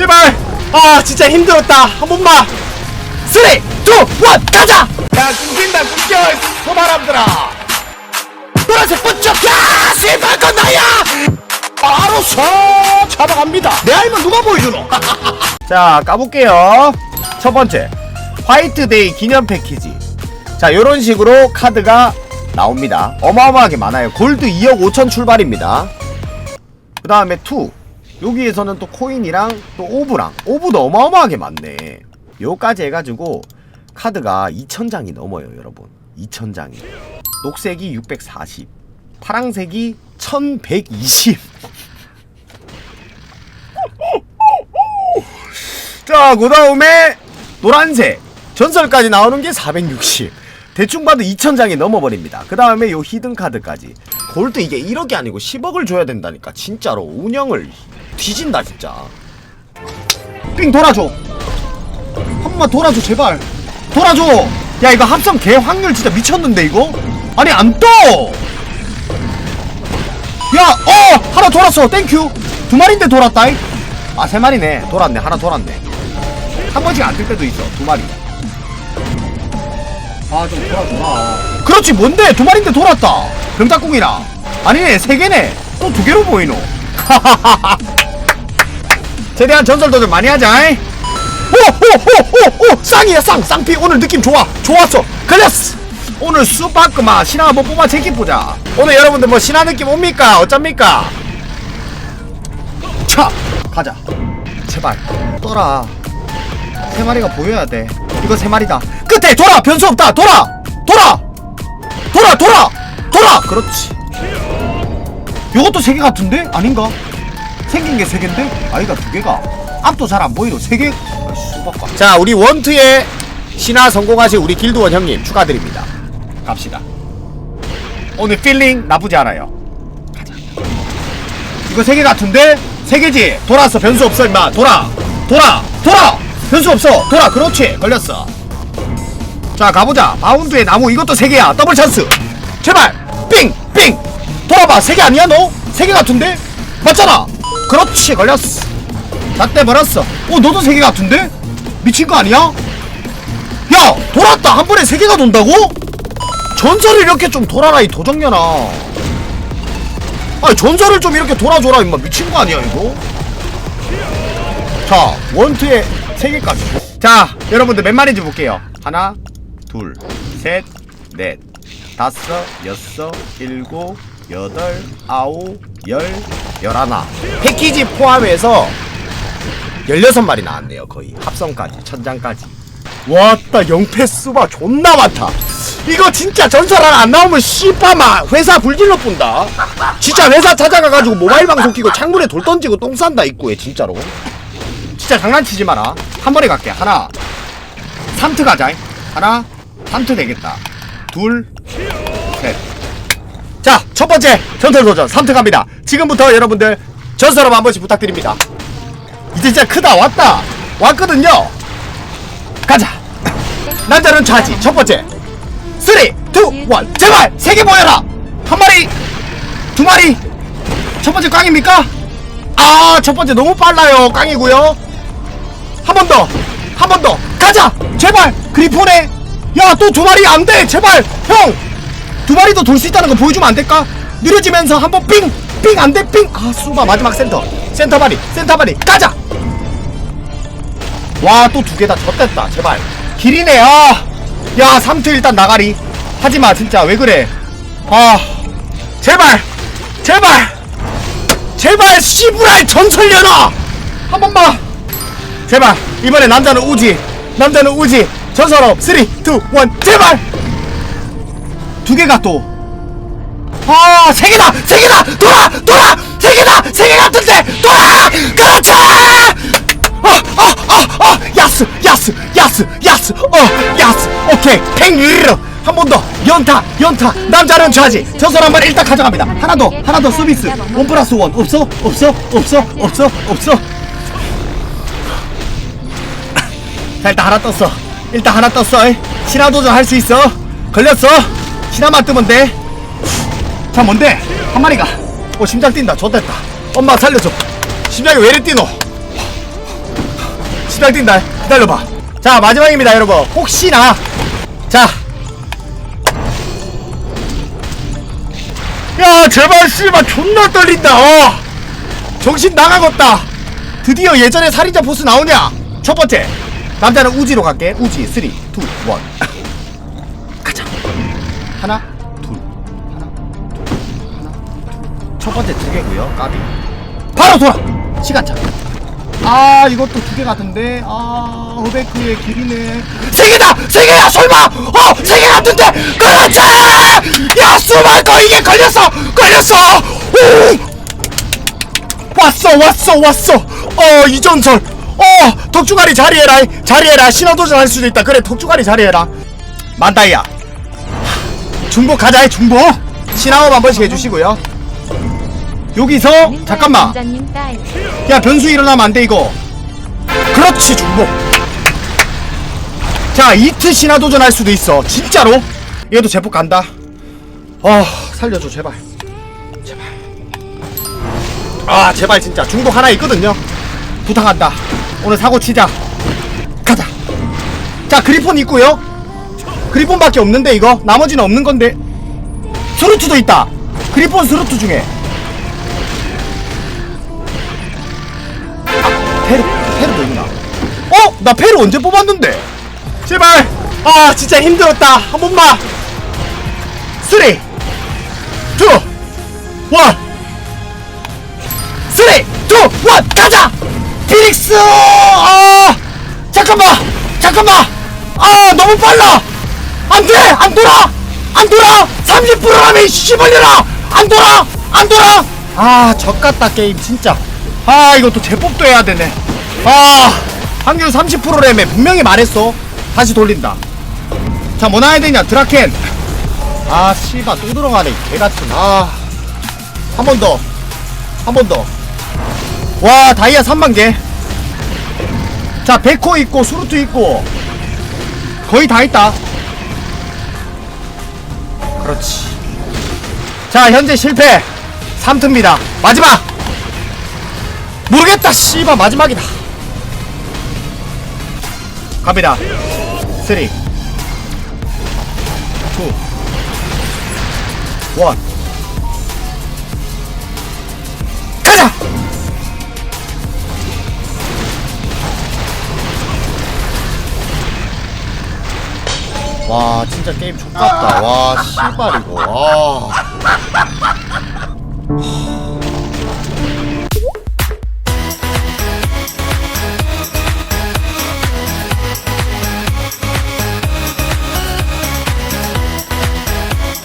제발! 아 진짜 힘들었다. 한 번만. 3 2 1 가자! 야 끊긴다 끊겨 소바람들아. 노란색 번쩍 야 씨발 건 나야! 바로 서 잡아갑니다. 내 알면 누가 보여주노? 자 까볼게요. 첫 번째. 화이트데이 기념 패키지. 자 요런 식으로 카드가 나옵니다. 어마어마하게 많아요. 골드 2억 5천 출발입니다. 그 다음에 투 여기에서는 또 코인이랑 또 오브랑 오브도 어마어마하게 많네 요까지 해가지고 카드가 2000장이 넘어요 여러분 2000장이 녹색이 640 파랑색이 1120 자, 그 다음에 노란색 전설까지 나오는 게 460. 대충 봐도 2000장이 넘어버립니다. 그 다음에 요 히든 카드까지. 골드 이게 1억이 아니고 10억을 줘야 된다니까. 진짜로 운영을 뒤진다 진짜. 삥 돌아줘. 한 번만 돌아줘 제발. 돌아줘. 야 이거 합성 개 확률 진짜 미쳤는데 이거? 아니 안 떠. 야, 어, 하나 돌았어. 땡큐. 두 마리인데 돌았다이. 아, 세 마리네. 돌았네. 하나 돌았네. 한 번씩 안 뜰 때도 있어. 두 마리. 아, 좀 돌아줘라. 그렇지, 뭔데? 두 마리인데 돌았다. 병짝꿍이랑. 아니네, 세 개네. 또 두 개로 보이노. 최대한 전설도들 많이 하자. 이. 오, 오, 오, 오, 오, 쌍이야, 쌍. 쌍피 오늘 느낌 좋아. 좋았어. 걸렸어. 오늘 수박그마 신화 한번 뽑아 제기 보자. 오늘 여러분들 뭐 신화 느낌 옵니까? 어쩝니까? 차 가자. 제발 떠라. 세 마리가 보여야 돼. 이거 세 마리다. 끝에 돌아 변수 없다. 돌아 돌아 돌아 돌아 돌아. 그렇지. 요것도 세 개 같은데 아닌가? 생긴 게 세 개인데 아이가 두 개가 앞도 잘 안 보이노 세 개. 아, 수박과. 자 우리 원투의 신화 성공하신 우리 길드원 형님 축하드립니다. 갑시다. 오늘 필링 나쁘지 않아요. 가자. 이거 세 개 같은데? 세 개지? 돌았어. 변수 없어, 임마. 돌아. 돌아. 돌아! 변수 없어. 돌아. 그렇지. 걸렸어. 자, 가보자. 바운드의 나무. 이것도 세 개야. 더블 찬스. 제발. 삥! 삥! 돌아봐. 세 개 아니야, 너? 세 개 같은데? 맞잖아. 그렇지. 걸렸어. 나때 버렸어. 어, 너도 세개 같은데? 미친 거 아니야? 야! 돌았다. 한 번에 세 개가 돈다고? 전설을 이렇게 좀 돌아라 이 도정년아 아니 전설을 좀 이렇게 돌아줘라 임마 미친 거 아니야 이거 자 원투에 세 개까지 자 여러분들 몇 마리인지 볼게요 하나 둘셋넷 다섯 여섯 일곱 여덟 아홉 열 열하나. 패키지 포함해서 16마리 나왔네요 거의. 합성까지 천장까지. 왔다 영패 수바 존나 많다. 이거 진짜 전설 하나 안 나오면 씨빠마 회사 불질러 뿐다. 진짜 회사 찾아가가지고 모바일 방송 키고 창문에 돌 던지고 똥 싼다 입구에 진짜로. 진짜 장난치지 마라. 한 번에 갈게. 하나. 3트 가자. 하나. 3트 되겠다. 둘셋 자 첫 번째 전설 도전 3트 갑니다. 지금부터 여러분들 전설업 한 번씩 부탁드립니다. 이제 진짜 크다 왔다 왔거든요. 가자. 남자는 차지. 첫 번째. 3 2 1 제발 세 개 모여라. 한 마리 두 마리. 첫 번째 꽝입니까? 아 첫 번째 너무 빨라요. 꽝이고요. 한 번 더 한 번 더. 가자! 제발 그리폰에. 야 또 두 마리 안 돼. 제발 형 두 마리도 돌수 있다는 거 보여주면 안 될까? 느려지면서 한번 삥 삥 안 돼 삥 아 수바 마지막 센터. 센터 마리 센터 마리 가자! 와 또 두 개 다 젖됐다 제발. 길이네 아 야 3트 일단 나가리. 하지마 진짜. 왜 그래? 아 제발! 제발! 제발 씨부라의 전설려나 한 번만! 제발 이번에 남자는 우지. 남자는 우지. 전설업 3 2 1 제발 두 개가 또 아, 세 개다! 세 개다! 돌아! 돌아! 세 개다! 세 개 같은데! 돌아! 그렇지! 아, 아, 아, 아! 야스! 야스! 야스! 야스! 어! 야스! 오케이! 팽르르! 한번 더! 연타! 연타! 남자는 좌지! 저 사람만 일단 가져갑니다! 하나 더! 하나 더 서비스! 원 플러스 원! 없어? 없어? 없어? 없어? 없어? 자, 일단 하나 떴어! 일단 하나 떴어! 이. 신화 도전 할 수 있어! 걸렸어! 신화만 뜨면 돼! 자 뭔데? 한 마리가. 어 심장 뛴다. 좋됐다. 엄마 살려줘. 심장이 왜 이리 뛰노? 심장 뛴다. 기다려봐. 자 마지막입니다 여러분. 혹시나. 자. 야 제발 씨발 존나 떨린다. 어. 정신 나가겠다. 드디어 예전에 살인자 보스 나오냐? 첫 번째. 남자는 우지로 갈게. 우지 3 2 1 가자 하나 둘. 하나 둘 하나 둘첫 번째 두 개고요 까비. 바로 돌아! 시간차. 아 이것도 두 개 같은데. 아 어베크의 길이네. 세 개다! 세 개야 설마! 어세 개 같은데! 그렇지! 야 수만 거 이게 걸렸어! 걸렸어! 오! 왔어 왔어 왔어! 어 이전설! 어 덕주가리 자리해라. 자리해라. 신화도전 할 수도 있다. 그래 덕주가리 자리해라. 만다이야 중복 가자 중복. 신화업 한 번씩 해주시고요. 여기서 잠깐만. 야 변수 일어나면 안 돼 이거. 그렇지 중복. 자 이트 신화 도전 할 수도 있어. 진짜로? 얘도 제복 간다. 아 살려줘 제발. 제발. 아 제발 진짜. 중복 하나 있거든요. 부탁한다. 오늘 사고 치자. 가자. 자 그리폰 있고요 그리폰밖에 없는데 이거? 나머지는 없는 건데? 스루트도 있다. 그리폰 스루트 중에. 페루 페루도 있나? 어? 나 페루 언제 뽑았는데? 제발. 아 진짜 힘들었다. 한 번만. 3 2 1 3 2 1 가자! 피닉스! 아! 잠깐만! 잠깐만! 아 너무 빨라 안 돼! 안 돌아! 안 돌아! 30%라면 씨발려라! 안 돌아! 안 돌아! 아 적같다 게임 진짜. 아 이것도 제법도 해야 되네. 아 확률 30%래매 분명히 말했어. 다시 돌린다. 자 뭐 나야 되냐? 드라켄. 아 씨발 또 들어가네 개같은. 아 한 번 더. 한 번 더. 와 다이아 3만 개. 자 베코 있고 수루트 있고. 거의 다 있다 그렇지. 자 현재 실패. 3트입니다. 마지막! 모르겠다 씨발. 마지막이다. 갑니다. 3 2 1 와 진짜 게임 족같다. 와 씨발 이거. 와